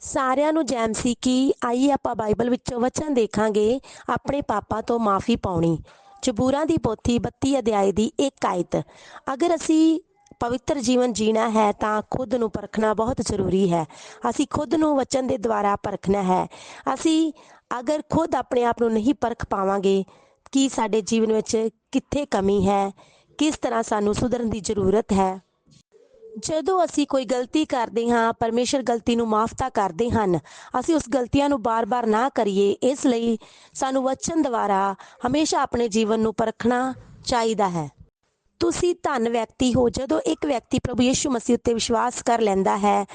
ਸਾਰਿਆਂ ਨੂੰ ਜੈਮ ਸੀ ਕਿ ਆਈਏ ਆਪਾਂ ਬਾਈਬਲ ਵਿੱਚੋਂ ਵਚਨ ਦੇਖਾਂਗੇ, ਆਪਣੇ ਪਾਪਾਂ ਤੋਂ ਮਾਫੀ ਪਾਉਣੀ। ਜ਼ਬੂਰਾਂ ਦੀ ਪੋਥੀ 32 ਅਧਿਆਇ ਦੀ ਇੱਕ ਆਇਤ। ਅਗਰ ਅਸੀਂ ਪਵਿੱਤਰ ਜੀਵਨ ਜੀਣਾ ਹੈ, ਤਾਂ ਖੁਦ ਨੂੰ ਪਰਖਣਾ ਬਹੁਤ ਜ਼ਰੂਰੀ ਹੈ। ਅਸੀਂ ਖੁਦ ਨੂੰ ਵਚਨ ਦੇ ਦੁਆਰਾ ਪਰਖਣਾ ਹੈ। ਅਸੀਂ ਅਗਰ ਖੁਦ ਆਪਣੇ ਆਪ ਨੂੰ ਨਹੀਂ ਪਰਖ ਪਾਵਾਂਗੇ, ਕਿ ਸਾਡੇ ਜੀਵਨ ਵਿੱਚ ਕਿੱਥੇ ਕਮੀ ਹੈ? ਕਿਸ ਤਰ੍ਹਾਂ ਸਾਨੂੰ ਸੁਧਰਨ ਦੀ ਜ਼ਰੂਰਤ ਹੈ? ਜਦੋਂ ਅਸੀਂ ਕੋਈ ਗਲਤੀ ਕਰਦੇ ਹਾਂ, ਪਰਮੇਸ਼ਰ ਗਲਤੀ ਨੂੰ ਮਾਫ ਤਾਂ ਕਰਦੇ ਹਨ। ਅਸੀਂ ਉਸ ਗਲਤੀਆਂ ਨੂੰ ਬਾਰ-ਬਾਰ ਨਾ ਕਰੀਏ। ਇਸ ਲਈ ਸਾਨੂੰ ਵਚਨ ਦੁਆਰਾ ਹਮੇਸ਼ਾ ਆਪਣੇ ਜੀਵਨ ਨੂੰ ਪਰਖਣਾ ਚਾਹੀਦਾ ਹੈ। ਤੁਸੀਂ ਧਨ ਵਿਅਕਤੀ ਹੋ ਜਦੋਂ ਇੱਕ ਵਿਅਕਤੀ ਪ੍ਰਭੂ ਯਿਸੂ ਮਸੀਹ ਉੱਤੇ ਵਿਸ਼ਵਾਸ ਕਰ ਲੈਂਦਾ ਹੈ।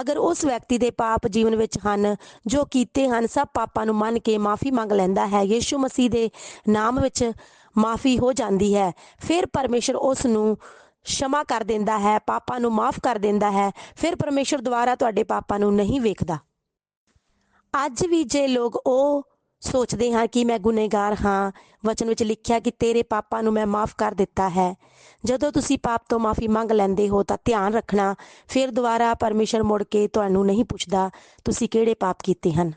ਅਗਰ ਉਸ ਵਿਅਕਤੀ ਦੇ ਪਾਪ ਜੀਵਨ ਵਿੱਚ ਹਨ, ਜੋ ਕੀਤੇ ਹਨ, ਸਭ ਪਾਪਾਂ ਨੂੰ ਮੰਨ ਕੇ ਮਾਫੀ ਮੰਗ ਲੈਂਦਾ ਹੈ। ਯਿਸੂ ਮਸੀਹ ਦੇ ਨਾਮ ਵਿੱਚ ਮਾਫੀ ਹੋ ਜਾਂਦੀ ਹੈ। ਫਿਰ ਪਰਮੇਸ਼ਰ ਉਸ ਨੂੰ ਸ਼ਮਾ ਕਰ ਦਿੰਦਾ ਹੈ, ਪਾਪਾਂ ਨੂੰ ਮਾਫ ਕਰ ਦਿੰਦਾ ਹੈ, ਫਿਰ ਪਰਮੇਸ਼ਰ ਦੁਆਰਾ ਤੁਹਾਡੇ ਪਾਪਾਂ ਨੂੰ ਨਹੀਂ ਵੇਖਦਾ। ਅੱਜ ਵੀ ਜੇ ਲੋਕ ਉਹ ਸੋਚਦੇ ਹਾਂ ਕਿ ਮੈਂ ਗੁਨੇਗਾਰ ਹਾਂ, ਵਚਨ ਵਿੱਚ ਲਿਖਿਆ ਕਿ ਤੇਰੇ ਪਾਪਾਂ ਨੂੰ ਮੈਂ ਮਾਫ ਕਰ ਦਿੱਤਾ ਹੈ। ਜਦੋਂ ਤੁਸੀਂ ਪਾਪ ਤੋਂ ਮਾਫੀ ਮੰਗ ਲੈਂਦੇ ਹੋ ਤਾਂ ਧਿਆਨ ਰੱਖਣਾ, ਫਿਰ ਦੁਬਾਰਾ ਪਰਮੇਸ਼ਰ ਮੁੜ ਕੇ ਤੁਹਾਨੂੰ ਨਹੀਂ ਪੁੱਛਦਾ, ਤੁਸੀਂ ਕਿਹੜੇ ਪਾਪ ਕੀਤੇ ਹਨ।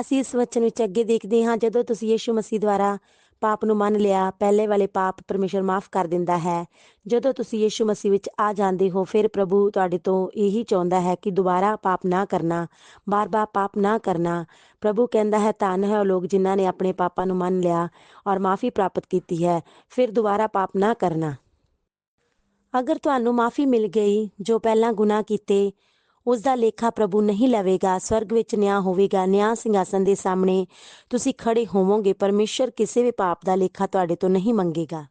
ਅਸੀਂ ਇਸ ਵਚਨ ਵਿੱਚ ਅੱਗੇ ਦੇਖਦੇ ਹਾਂ, ਜਦੋਂ ਤੁਸੀਂ ਯੀਸ਼ੂ ਮਸੀਹ ਦੁਆਰਾ ਪਾਪ ਨੂੰ ਮੰਨ ਲਿਆ, ਪਹਿਲੇ ਵਾਲੇ ਪਾਪ ਪਰਮੇਸ਼ਰ ਮਾਫ ਕਰ ਦਿੰਦਾ ਹੈ। ਜਦੋਂ ਤੁਸੀਂ ਯੀਸ਼ੂ ਮਸੀਹ ਵਿੱਚ ਆ ਜਾਂਦੇ ਹੋ, ਫਿਰ ਪ੍ਰਭੂ ਤੁਹਾਡੇ ਤੋਂ ਇਹੀ ਚਾਹੁੰਦਾ ਹੈ ਕਿ ਦੁਬਾਰਾ ਪਾਪ ਨਾ ਕਰਨਾ, ਬਾਰ-ਬਾਰ ਪਾਪ ਨਾ ਕਰਨਾ। ਪ੍ਰਭੂ ਕਹਿੰਦਾ ਹੈ, ਧੰਨ ਹੈ ਉਹ ਲੋਕ ਜਿਨ੍ਹਾਂ ਨੇ ਆਪਣੇ ਪਾਪਾਂ ਨੂੰ ਮੰਨ ਲਿਆ ਔਰ ਮਾਫੀ ਪ੍ਰਾਪਤ ਕੀਤੀ ਹੈ, ਫਿਰ ਦੁਬਾਰਾ ਪਾਪ ਨਾ ਕਰਨਾ। ਅਗਰ ਤੁਹਾਨੂੰ ਮਾਫੀ ਮਿਲ ਗਈ, ਜੋ ਪਹਿਲਾਂ ਗੁਨਾਹ ਕੀਤੇ ਉਸ ਦਾ ਲੇਖਾ ਪ੍ਰਭੂ ਨਹੀਂ ਲਵੇਗਾ, ਸਵਰਗ ਵਿੱਚ ਨਿਆਂ ਹੋਵੇਗਾ, ਨਿਆਂ ਸਿੰਘਾਸਨ ਦੇ ਸਾਹਮਣੇ ਤੁਸੀਂ ਖੜੇ ਹੋਵੋਗੇ, ਪਰਮੇਸ਼ਰ ਕਿਸੇ ਵੀ ਪਾਪ ਦਾ ਲੇਖਾ ਤੁਹਾਡੇ ਤੋਂ ਨਹੀਂ ਮੰਗੇਗਾ।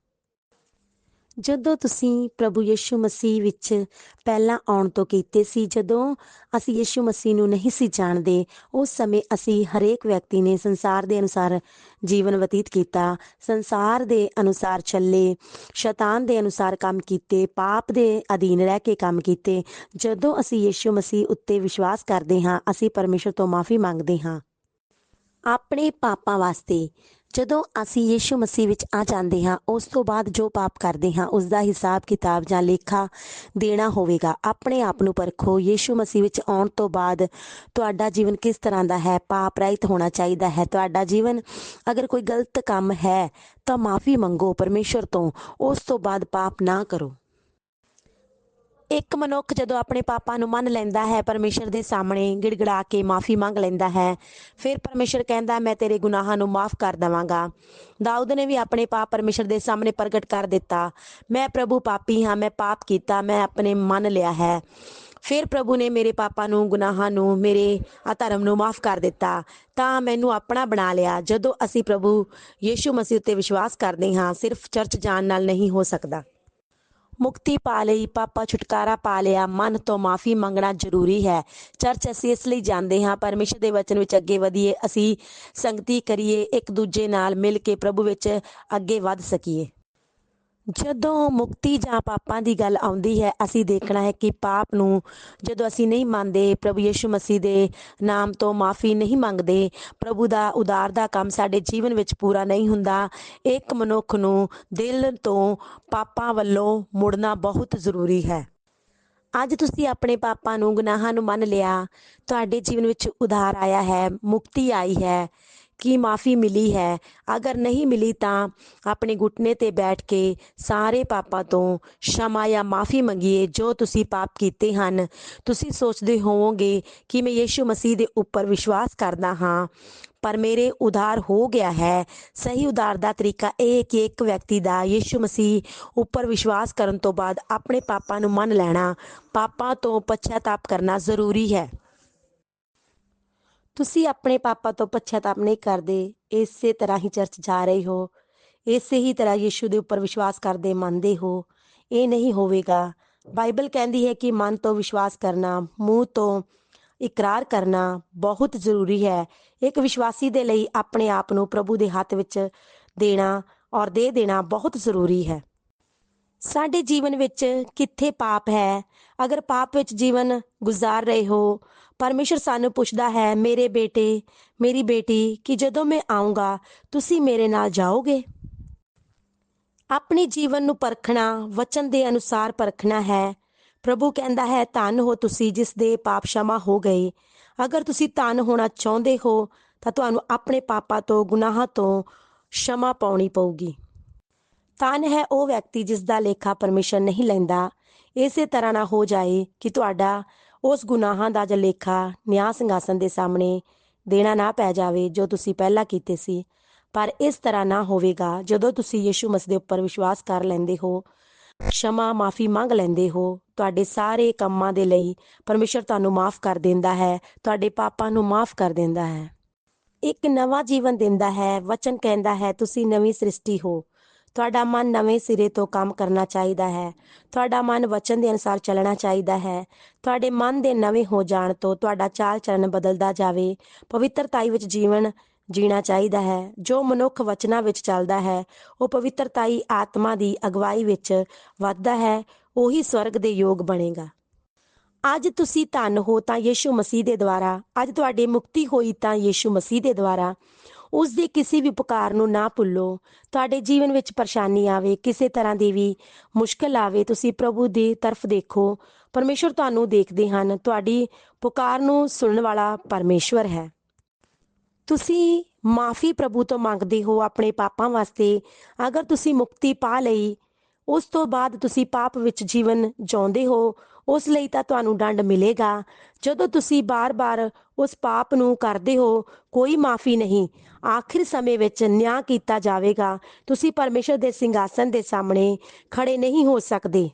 ਜਦੋਂ ਤੁਸੀਂ ਪ੍ਰਭੂ ਯਿਸੂ ਮਸੀਹ ਵਿੱਚ ਪਹਿਲਾਂ ਆਉਣ ਤੋਂ ਕੀਤੇ ਸੀ, ਜਦੋਂ ਅਸੀਂ ਯਿਸੂ ਮਸੀਹ ਨੂੰ ਨਹੀਂ ਸੀ ਜਾਣਦੇ, ਉਸ ਸਮੇਂ ਅਸੀਂ ਹਰੇਕ ਵਿਅਕਤੀ ਨੇ ਸੰਸਾਰ ਦੇ ਅਨੁਸਾਰ ਜੀਵਨ ਬਤੀਤ ਕੀਤਾ। ਸੰਸਾਰ ਦੇ ਅਨੁਸਾਰ ਚੱਲੇ, ਸ਼ੈਤਾਨ ਦੇ ਅਨੁਸਾਰ ਕੰਮ ਕੀਤੇ, ਪਾਪ ਦੇ ਅਧੀਨ ਰਹਿ ਕੇ ਕੰਮ ਕੀਤੇ। ਜਦੋਂ ਅਸੀਂ ਯਿਸੂ ਮਸੀਹ ਉੱਤੇ ਵਿਸ਼ਵਾਸ ਕਰਦੇ ਹਾਂ, ਅਸੀਂ ਪਰਮੇਸ਼ਰ ਤੋਂ ਮਾਫੀ ਮੰਗਦੇ ਹਾਂ। ਆਪਣੇ ਪਾਪਾਂ ਵਾਸਤੇ ਜਦੋਂ ਅਸੀਂ ਯੀਸ਼ੂ ਮਸੀਹ ਵਿੱਚ ਆ ਜਾਂਦੇ ਹਾਂ, ਉਸ ਤੋਂ ਬਾਅਦ ਜੋ ਪਾਪ ਕਰਦੇ ਹਾਂ, ਉਸ ਦਾ ਹਿਸਾਬ ਕਿਤਾਬ ਜਾਂ ਲੇਖਾ ਦੇਣਾ ਹੋਵੇਗਾ। ਆਪਣੇ ਆਪ ਨੂੰ ਪਰਖੋ, ਯੀਸ਼ੂ ਮਸੀਹ ਵਿੱਚ ਆਉਣ ਤੋਂ ਬਾਅਦ ਤੁਹਾਡਾ ਜੀਵਨ ਕਿਸ ਤਰ੍ਹਾਂ ਦਾ ਹੈ? ਪਾਪ ਰਹਿਤ ਹੋਣਾ ਚਾਹੀਦਾ ਹੈ। ਤੁਹਾਡਾ ਜੀਵਨ ਅਗਰ ਕੋਈ ਗਲਤ ਕੰਮ ਹੈ, ਤਾਂ ਮਾਫੀ ਮੰਗੋ ਪਰਮੇਸ਼ਰ ਤੋਂ। ਉਸ ਤੋਂ ਬਾਅਦ ਪਾਪ ਨਾ ਕਰੋ। ਇੱਕ ਮਨੁੱਖ ਜਦੋਂ ਆਪਣੇ ਪਾਪਾਂ ਨੂੰ ਮੰਨ ਲੈਂਦਾ ਹੈ, ਪਰਮੇਸ਼ਰ ਦੇ ਸਾਹਮਣੇ ਗਿੜਗੜਾ ਕੇ ਮਾਫੀ ਮੰਗ ਲੈਂਦਾ ਹੈ, ਫਿਰ ਪਰਮੇਸ਼ਰ ਕਹਿੰਦਾ, ਮੈਂ ਤੇਰੇ ਗੁਨਾਹਾਂ ਨੂੰ ਮਾਫ ਕਰ ਦਵਾਂਗਾ। ਦਾਊਦ ਨੇ ਵੀ ਆਪਣੇ ਪਾਪ ਪਰਮੇਸ਼ਰ ਦੇ ਸਾਹਮਣੇ ਪ੍ਰਗਟ ਕਰ ਦਿੱਤਾ। ਮੈਂ ਪ੍ਰਭੂ ਪਾਪੀ ਹਾਂ, ਮੈਂ ਪਾਪ ਕੀਤਾ, ਮੈਂ ਆਪਣੇ ਮੰਨ ਲਿਆ ਹੈ। ਫਿਰ ਪ੍ਰਭੂ ਨੇ ਮੇਰੇ ਪਾਪਾਂ ਨੂੰ, ਗੁਨਾਹਾਂ ਨੂੰ, ਮੇਰੇ ਅਧਰਮ ਨੂੰ ਮਾਫ ਕਰ ਦਿੱਤਾ। ਤਾਂ ਮੈਨੂੰ ਆਪਣਾ ਬਣਾ ਲਿਆ। ਜਦੋਂ ਅਸੀਂ ਪ੍ਰਭੂ ਯੀਸ਼ੂ ਮਸੀਹ ਉੱਤੇ ਵਿਸ਼ਵਾਸ ਕਰਦੇ ਹਾਂ, ਸਿਰਫ ਚਰਚ ਜਾਣ ਨਾਲ ਨਹੀਂ ਹੋ ਸਕਦਾ। ਮੁਕਤੀ ਪਾ ਲਈ, ਪਾਪਾ ਛੁਟਕਾਰਾ ਪਾ ਲਿਆ। ਮਨ ਤੋਂ ਮਾਫੀ ਮੰਗਣਾ ਜ਼ਰੂਰੀ ਹੈ। ਚਰਚ ਅਸੀਂ ਇਸ ਲਈ ਜਾਂਦੇ ਹਾਂ, ਪਰਮੇਸ਼ਰ ਦੇ ਵਚਨ ਵਿੱਚ ਅੱਗੇ ਵਧੀਏ, ਅਸੀਂ ਸੰਗਤੀ ਕਰੀਏ, ਇੱਕ ਦੂਜੇ ਨਾਲ ਮਿਲ ਕੇ ਪ੍ਰਭੂ ਵਿੱਚ ਅੱਗੇ ਵੱਧ ਸਕੀਏ। ਜਦੋਂ ਮੁਕਤੀ ਜਾਂ ਪਾਪਾਂ ਦੀ ਗੱਲ ਆਉਂਦੀ ਹੈ, ਅਸੀਂ ਦੇਖਣਾ ਹੈ ਕਿ ਪਾਪ ਨੂੰ ਜਦੋਂ ਅਸੀਂ ਨਹੀਂ ਮੰਨਦੇ, ਪ੍ਰਭੂ ਯਿਸੂ ਮਸੀਹ ਦੇ ਨਾਮ ਤੋਂ ਮਾਫੀ ਨਹੀਂ ਮੰਗਦੇ, ਪ੍ਰਭੂ ਦਾ ਉਦਾਰ ਦਾ ਕੰਮ ਸਾਡੇ ਜੀਵਨ ਵਿੱਚ ਪੂਰਾ ਨਹੀਂ ਹੁੰਦਾ। ਇੱਕ ਮਨੁੱਖ ਨੂੰ ਦਿਲ ਤੋਂ ਪਾਪਾਂ ਵੱਲੋਂ ਮੁੜਨਾ ਬਹੁਤ ਜ਼ਰੂਰੀ ਹੈ। ਅੱਜ ਤੁਸੀਂ ਆਪਣੇ ਪਾਪਾਂ ਨੂੰ, ਗੁਨਾਹਾਂ ਨੂੰ ਮੰਨ ਲਿਆ। ਤੁਹਾਡੇ ਜੀਵਨ ਵਿੱਚ ਉਧਾਰ ਆਇਆ ਹੈ, ਮੁਕਤੀ ਆਈ ਹੈ। ਕੀ ਮਾਫੀ ਮਿਲੀ ਹੈ? ਅਗਰ ਨਹੀਂ ਮਿਲੀ ਤਾਂ ਆਪਣੇ ਘੁਟਨੇ ਤੇ ਬੈਠ ਕੇ ਸਾਰੇ ਪਾਪਾਂ ਤੋਂ ਸ਼ਮਾ ਜਾਂ ਮਾਫੀ ਮੰਗੀਏ ਜੋ ਤੁਸੀਂ ਪਾਪ ਕੀਤੇ ਹਨ। ਤੁਸੀਂ ਸੋਚਦੇ ਹੋਵੋਗੇ ਕਿ ਮੈਂ ਯੀਸ਼ੂ ਮਸੀਹ ਦੇ ਉੱਪਰ ਵਿਸ਼ਵਾਸ ਕਰਦਾ ਹਾਂ, ਪਰ ਮੇਰੇ ਉਧਾਰ ਹੋ ਗਿਆ ਹੈ। ਸਹੀ ਉਧਾਰ ਦਾ ਤਰੀਕਾ ਇਹ ਹੈ ਕਿ ਇੱਕ ਵਿਅਕਤੀ ਦਾ ਯੀਸ਼ੂ ਮਸੀਹ ਉੱਪਰ ਵਿਸ਼ਵਾਸ ਕਰਨ ਤੋਂ ਬਾਅਦ ਆਪਣੇ ਪਾਪਾਂ ਨੂੰ ਮੰਨ ਲੈਣਾ, ਪਾਪਾਂ ਤੋਂ ਪਛਤਾਪ ਕਰਨਾ ਜ਼ਰੂਰੀ ਹੈ। ਤੁਸੀਂ ਆਪਣੇ ਪਾਪਾ ਤੋਂ ਪਛਤਾਪ ਨਹੀਂ ਕਰਦੇ, ਇਸੇ ਤਰ੍ਹਾਂ ਹੀ ਚਰਚ ਜਾ ਰਹੇ ਹੋ, ਇਸੇ ਹੀ ਤਰ੍ਹਾਂ ਯੀਸ਼ੂ ਦੇ ਉੱਪਰ ਵਿਸ਼ਵਾਸ ਕਰਦੇ ਮੰਨਦੇ ਹੋ, ਇਹ ਨਹੀਂ ਹੋਵੇਗਾ। ਬਾਈਬਲ ਕਹਿੰਦੀ ਹੈ ਕਿ ਮਨ ਤੋਂ ਵਿਸ਼ਵਾਸ ਕਰਨਾ, ਮੂੰਹ ਤੋਂ ਇਕਰਾਰ ਕਰਨਾ ਬਹੁਤ ਜ਼ਰੂਰੀ ਹੈ। ਇੱਕ ਵਿਸ਼ਵਾਸੀ ਦੇ ਲਈ ਆਪਣੇ ਆਪ ਨੂੰ ਪ੍ਰਭੂ ਦੇ ਹੱਥ ਵਿੱਚ ਦੇਣਾ ਔਰ ਦੇ ਦੇਣਾ ਬਹੁਤ ਜ਼ਰੂਰੀ ਹੈ। ਸਾਡੇ ਜੀਵਨ ਵਿੱਚ ਕਿੱਥੇ ਪਾਪ ਹੈ? ਅਗਰ ਪਾਪ ਵਿੱਚ ਜੀਵਨ ਗੁਜ਼ਾਰ ਰਹੇ ਹੋ, ਪਰਮੇਸ਼ਰ ਸਾਨੂੰ ਪੁੱਛਦਾ ਹੈ, ਮੇਰੇ ਬੇਟੇ, ਮੇਰੀ ਬੇਟੀ, ਕਿ ਜਦੋਂ ਮੈਂ ਆਉਂਗਾ ਤੁਸੀਂ ਮੇਰੇ ਨਾਲ ਜਾਓਗੇ? ਆਪਣੇ ਜੀਵਨ ਨੂੰ ਪਰਖਣਾ, ਵਚਨ ਦੇ ਅਨੁਸਾਰ ਪਰਖਣਾ ਹੈ। ਪ੍ਰਭੂ ਕਹਿੰਦਾ ਹੈ, ਧਨ ਹੋ ਤੁਸੀਂ ਜਿਸ ਦੇ ਪਾਪ ਸ਼ਮਾ ਹੋ ਗਏ। ਅਗਰ ਤੁਸੀਂ ਧਨ ਹੋਣਾ ਚਾਹੁੰਦੇ ਹੋ, ਤਾਂ ਤੁਹਾਨੂੰ ਆਪਣੇ ਪਾਪਾਂ ਤੋਂ, ਗੁਨਾਹਾਂ ਤੋਂ ਸ਼ਮਾ ਪਾਉਣੀ ਪਊਗੀ। ਤਾਨ ਹੈ ਉਹ ਵਿਅਕਤੀ ਜਿਸ ਦਾ ਲੇਖਾ ਪਰਮਿਸ਼ਨ ਨਹੀਂ ਲੈਂਦਾ। ਇਸੇ ਤਰ੍ਹਾਂ ਨਾ ਹੋ ਜਾਏ ਕਿ ਤੁਹਾਡਾ ਉਸ ਗੁਨਾਹਾਂ ਦਾ ਜਲੇਖਾ ਨਿਆਂ ਸਿੰਘਾਸਨ ਦੇ ਸਾਹਮਣੇ ਦੇਣਾ ਨਾ ਪੈ ਜਾਵੇ ਜੋ ਤੁਸੀਂ ਪਹਿਲਾਂ ਕੀਤੇ ਸੀ। ਪਰ ਇਸ ਤਰ੍ਹਾਂ ਨਾ ਹੋਵੇਗਾ ਜਦੋਂ ਤੁਸੀਂ ਯੀਸ਼ੂ ਮਸੀਹ ਦੇ ਉੱਪਰ ਵਿਸ਼ਵਾਸ ਕਰ ਲੈਂਦੇ ਹੋ, ਸ਼ਮਾ ਮਾਫੀ ਮੰਗ ਲੈਂਦੇ ਹੋ, ਤੁਹਾਡੇ ਸਾਰੇ ਕੰਮਾਂ ਦੇ ਲਈ ਪਰਮੇਸ਼ਰ ਤੁਹਾਨੂੰ ਮਾਫ ਕਰ ਦਿੰਦਾ ਹੈ, ਤੁਹਾਡੇ ਪਾਪਾਂ ਨੂੰ ਮਾਫ ਕਰ ਦਿੰਦਾ ਹੈ। ਇੱਕ ਨਵਾਂ ਜੀਵਨ ਦਿੰਦਾ ਹੈ, ਵਚਨ ਕਹਿੰਦਾ ਹੈ, ਤੁਸੀਂ ਨਵੀਂ ਸ੍ਰਿਸ਼ਟੀ ਹੋ। ਤੁਹਾਡਾ ਮਨ ਨਵੇਂ ਸਿਰੇ ਤੋਂ ਕੰਮ ਕਰਨਾ ਚਾਹੀਦਾ ਹੈ। ਤੁਹਾਡਾ ਮਨ ਵਚਨ ਦੇ ਅਨੁਸਾਰ ਚੱਲਣਾ ਚਾਹੀਦਾ ਹੈ। ਤੁਹਾਡੇ ਮਨ ਦੇ ਨਵੇਂ ਹੋ ਜਾਣ ਤੋਂ ਤੁਹਾਡਾ ਚਾਲ ਚੱਲਣ ਬਦਲਦਾ ਜਾਵੇ। ਪਵਿੱਤਰਤਾਈ ਵਿੱਚ ਜੀਵਨ ਜੀਣਾ ਚਾਹੀਦਾ ਹੈ। ਜੋ ਮਨੁੱਖ ਵਚਨਾਂ ਵਿੱਚ ਚੱਲਦਾ ਹੈ, ਉਹ ਪਵਿੱਤਰਤਾਈ ਆਤਮਾ ਦੀ ਅਗਵਾਈ ਵਿੱਚ ਵੱਧਦਾ ਹੈ, ਉਹੀ ਸਵਰਗ ਦੇ ਯੋਗ ਬਣੇਗਾ। ਅੱਜ ਤੁਸੀਂ ਧੰਨ ਹੋ ਤਾਂ ਯੀਸ਼ੂ ਮਸੀਹ ਦੇ ਦੁਆਰਾ। ਅੱਜ ਤੁਹਾਡੀ ਮੁਕਤੀ ਹੋਈ ਤਾਂ ਯੀਸ਼ੂ ਮਸੀਹ ਦੇ ਦੁਆਰਾ। ਉਸ ਦੇ ਕਿਸੇ ਵੀ ਪੁਕਾਰ ਨੂੰ ਨਾ ਭੁੱਲੋ। ਤੁਹਾਡੇ ਜੀਵਨ ਵਿੱਚ ਪਰੇਸ਼ਾਨੀ ਆਵੇ, ਕਿਸੇ ਤਰ੍ਹਾਂ ਦੀ ਵੀ ਮੁਸ਼ਕਲ ਆਵੇ, ਤੁਸੀਂ ਪ੍ਰਭੂ ਦੀ ਤਰਫ ਦੇਖੋ। ਪਰਮੇਸ਼ਰ ਤੁਹਾਨੂੰ ਦੇਖਦੇ ਹਨ। ਤੁਹਾਡੀ ਪੁਕਾਰ ਨੂੰ ਸੁਣਨ ਵਾਲਾ ਪਰਮੇਸ਼ਵਰ ਹੈ। ਤੁਸੀਂ ਮਾਫੀ ਪ੍ਰਭੂ ਤੋਂ ਮੰਗਦੇ ਹੋ ਆਪਣੇ ਪਾਪਾਂ ਵਾਸਤੇ। ਅਗਰ ਤੁਸੀਂ ਮੁਕਤੀ ਪਾ ਲਈ ਉਸ ਤੋਂ ਬਾਅਦ ਤੁਸੀਂ ਪਾਪ ਵਿੱਚ ਜੀਵਨ ਜਿਉਂਦੇ ਹੋ, ਉਸ ਲਈ ਤਾਂ ਤੁਹਾਨੂੰ ਦੰਡ ਮਿਲੇਗਾ। ਜਦੋਂ ਤੁਸੀਂ ਬਾਰ-ਬਾਰ ਉਸ ਪਾਪ ਨੂੰ ਕਰਦੇ ਹੋ, ਕੋਈ ਮਾਫੀ ਨਹੀਂ। ਆਖਿਰ ਸਮੇਂ ਵਿੱਚ ਨਿਆਂ ਕੀਤਾ ਜਾਵੇਗਾ। ਤੁਸੀਂ ਪਰਮੇਸ਼ਰ ਦੇ ਸਿੰਘਾਸਨ ਦੇ ਸਾਹਮਣੇ ਖੜੇ ਨਹੀਂ ਹੋ ਸਕਦੇ।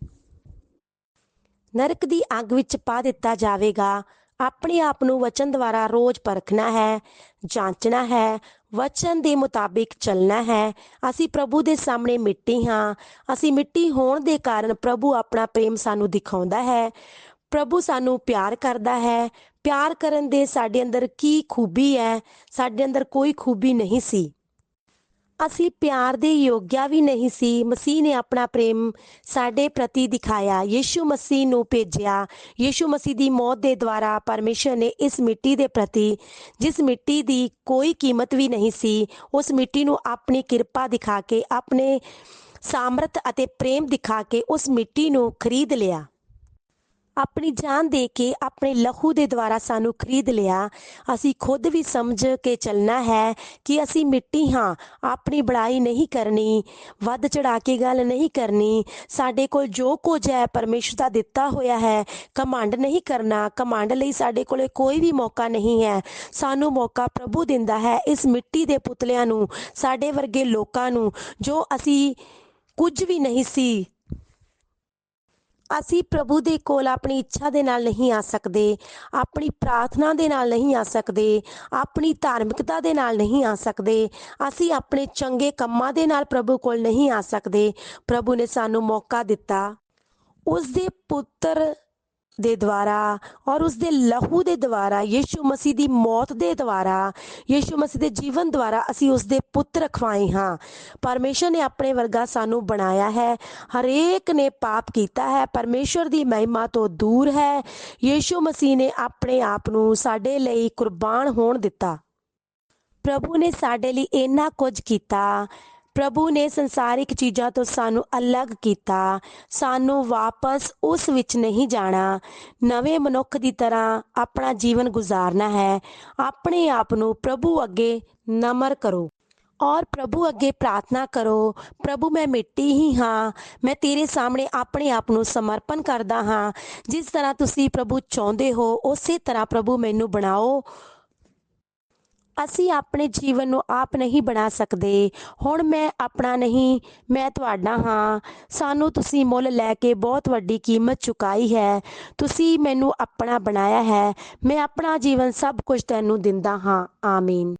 ਨਰਕ ਦੀ ਅੱਗ ਵਿੱਚ ਪਾ ਦਿੱਤਾ ਜਾਵੇਗਾ। ਆਪਣੇ ਆਪ ਨੂੰ ਵਚਨ ਦੁਆਰਾ ਰੋਜ਼ ਪਰਖਣਾ ਹੈ, ਜਾਂਚਣਾ ਹੈ, ਵਚਨ ਦੇ ਮੁਤਾਬਿਕ ਚੱਲਣਾ ਹੈ। ਅਸੀਂ ਪ੍ਰਭੂ ਦੇ ਸਾਹਮਣੇ ਮਿੱਟੀ ਹਾਂ। ਅਸੀਂ ਮਿੱਟੀ ਹੋਣ ਦੇ ਕਾਰਨ ਪ੍ਰਭੂ ਆਪਣਾ ਪ੍ਰੇਮ ਸਾਨੂੰ ਦਿਖਾਉਂਦਾ ਹੈ। ਪ੍ਰਭੂ ਸਾਨੂੰ ਪਿਆਰ ਕਰਦਾ ਹੈ। ਪਿਆਰ ਕਰਨ ਦੇ ਸਾਡੇ ਅੰਦਰ ਕੀ ਖੂਬੀ ਹੈ? ਸਾਡੇ ਅੰਦਰ ਕੋਈ ਖੂਬੀ ਨਹੀਂ ਸੀ। ਅਸੀਂ ਪਿਆਰ ਦੇ ਯੋਗਿਆ ਵੀ ਨਹੀਂ ਸੀ। ਮਸੀਹ ਨੇ ਆਪਣਾ ਪ੍ਰੇਮ ਸਾਡੇ ਪ੍ਰਤੀ ਦਿਖਾਇਆ। ਯੀਸ਼ੂ ਮਸੀਹ ਨੂੰ ਭੇਜਿਆ। ਯੀਸ਼ੂ ਮਸੀਹ ਦੀ ਮੌਤ ਦੇ ਦੁਆਰਾ ਪਰਮੇਸ਼ਰ ਨੇ ਇਸ ਮਿੱਟੀ ਦੇ ਪ੍ਰਤੀ, ਜਿਸ ਮਿੱਟੀ ਦੀ ਕੋਈ ਕੀਮਤ ਵੀ ਨਹੀਂ ਸੀ, ਉਸ ਮਿੱਟੀ ਨੂੰ ਆਪਣੀ ਕਿਰਪਾ ਦਿਖਾ ਕੇ, ਆਪਣੇ ਸਾਮਰਥ ਅਤੇ ਪ੍ਰੇਮ ਦਿਖਾ ਕੇ ਉਸ ਮਿੱਟੀ ਨੂੰ ਖਰੀਦ ਲਿਆ। ਆਪਣੀ ਜਾਨ ਦੇ ਕੇ ਆਪਣੇ ਲਹੂ ਦੇ ਦੁਆਰਾ ਸਾਨੂੰ ਖਰੀਦ ਲਿਆ। ਅਸੀਂ ਖੁਦ ਵੀ ਸਮਝ ਕੇ ਚੱਲਣਾ ਹੈ ਕਿ ਅਸੀਂ ਮਿੱਟੀ ਹਾਂ, ਆਪਣੀ ਬੜਾਈ ਨਹੀਂ ਕਰਨੀ, ਵੱਧ ਚੜਾ ਕੇ ਗੱਲ ਨਹੀਂ ਕਰਨੀ। ਸਾਡੇ ਕੋਲ ਜੋ ਕੁਝ ਹੈ, ਪਰਮੇਸ਼ਰ ਦਾ ਦਿੱਤਾ ਹੋਇਆ ਹੈ ਕਮਾਂਡ ਨਹੀਂ ਕਰਨਾ। ਕਮਾਂਡ ਲਈ ਸਾਡੇ ਕੋਲੇ ਕੋਈ ਵੀ ਮੌਕਾ ਨਹੀਂ ਹੈ। ਸਾਨੂੰ ਮੌਕਾ ਪ੍ਰਭੂ ਦਿੰਦਾ ਹੈ ਇਸ ਮਿੱਟੀ ਦੇ ਪੁਤਲਿਆਂ ਨੂੰ, ਸਾਡੇ ਵਰਗੇ ਲੋਕਾਂ ਨੂੰ, ਜੋ ਅਸੀਂ ਕੁਝ ਵੀ ਨਹੀਂ ਸੀ ਅਸੀਂ ਪ੍ਰਭੂ ਦੇ ਕੋਲ ਆਪਣੀ ਇੱਛਾ ਦੇ ਨਾਲ ਨਹੀਂ ਆ ਸਕਦੇ, ਆਪਣੀ ਪ੍ਰਾਰਥਨਾ ਦੇ ਨਾਲ ਨਹੀਂ ਆ ਸਕਦੇ, ਆਪਣੀ ਧਾਰਮਿਕਤਾ ਦੇ ਨਾਲ ਨਹੀਂ ਆ ਸਕਦੇ, ਅਸੀਂ ਆਪਣੇ ਚੰਗੇ ਕੰਮਾਂ ਦੇ ਨਾਲ ਪ੍ਰਭੂ ਕੋਲ ਨਹੀਂ ਆ ਸਕਦੇ। ਪ੍ਰਭੂ ਨੇ ਸਾਨੂੰ ਮੌਕਾ ਦਿੱਤਾ। ਉਸ ਦੇ ਪੁੱਤਰ ਦੇ ਦੁਆਰਾ ਔਰ ਉਸ ਦੇ ਲਹੂ ਦੇ ਦੁਆਰਾ, ਯੀਸ਼ੂ ਮਸੀਹ ਦੀ ਮੌਤ ਦੇ ਦੁਆਰਾ, ਯੀਸ਼ੂ ਮਸੀਹ ਦੇ ਜੀਵਨ ਦੁਆਰਾ ਅਸੀਂ ਉਸ ਦੇ ਪੁੱਤਰ ਖਵਾਏ ਹਾਂ। ਪਰਮੇਸ਼ਰ ਨੇ ਆਪਣੇ ਵਰਗਾ ਸਾਨੂੰ ਬਣਾਇਆ ਹੈ। ਹਰੇਕ ਨੇ ਪਾਪ ਕੀਤਾ ਹੈ। ਪਰਮੇਸ਼ਰ ਦੀ ਮਹਿਮਾ ਤੋਂ ਦੂਰ ਹੈ। ਯੀਸ਼ੂ ਮਸੀਹ ਨੇ ਆਪਣੇ ਆਪ ਨੂੰ ਸਾਡੇ ਲਈ ਕੁਰਬਾਨ ਹੋਣ ਦਿੱਤਾ। ਪ੍ਰਭੂ ਨੇ ਸਾਡੇ ਲਈ ਇੰਨਾ ਕੁਝ ਕੀਤਾ। ਪ੍ਰਭੂ ਨੇ ਸੰਸਾਰਿਕ ਚੀਜ਼ਾਂ ਤੋਂ ਸਾਨੂੰ ਅਲੱਗ ਕੀਤਾ। ਸਾਨੂੰ ਵਾਪਸ ਉਸ ਵਿੱਚ ਨਹੀਂ ਜਾਣਾ। ਨਵੇਂ ਮਨੁੱਖ ਦੀ ਤਰ੍ਹਾਂ ਆਪਣਾ ਜੀਵਨ ਗੁਜ਼ਾਰਨਾ ਹੈ। ਆਪਣੇ ਆਪ ਨੂੰ ਪ੍ਰਭੂ ਅੱਗੇ ਨਮਰ ਕਰੋ ਔਰ ਪ੍ਰਭੂ ਅੱਗੇ ਪ੍ਰਾਰਥਨਾ ਕਰੋ, ਪ੍ਰਭੂ, ਮੈਂ ਮਿੱਟੀ ਹੀ ਹਾਂ। ਮੈਂ ਤੇਰੇ ਸਾਹਮਣੇ ਆਪਣੇ ਆਪ ਨੂੰ ਸਮਰਪਣ ਕਰਦਾ ਹਾਂ। ਜਿਸ ਤਰ੍ਹਾਂ ਤੁਸੀਂ ਪ੍ਰਭੂ ਚਾਹੁੰਦੇ ਹੋ, ਉਸੇ ਤਰ੍ਹਾਂ ਪ੍ਰਭੂ ਮੈਨੂੰ ਬਣਾਓ। ਅਸੀਂ ਆਪਣੇ ਜੀਵਨ ਨੂੰ ਆਪ ਨਹੀਂ ਬਣਾ ਸਕਦੇ। ਹੁਣ ਮੈਂ ਆਪਣਾ ਨਹੀਂ, ਮੈਂ ਤੁਹਾਡਾ ਹਾਂ। ਸਾਨੂੰ ਤੁਸੀਂ ਮੁੱਲ ਲੈ ਕੇ ਬਹੁਤ ਵੱਡੀ ਕੀਮਤ ਚੁਕਾਈ ਹੈ। ਤੁਸੀਂ ਮੈਨੂੰ ਆਪਣਾ ਬਣਾਇਆ ਹੈ। ਮੈਂ ਆਪਣਾ ਜੀਵਨ ਸਭ ਕੁਝ ਤੈਨੂੰ ਦਿੰਦਾ ਹਾਂ। ਆਮੀਨ।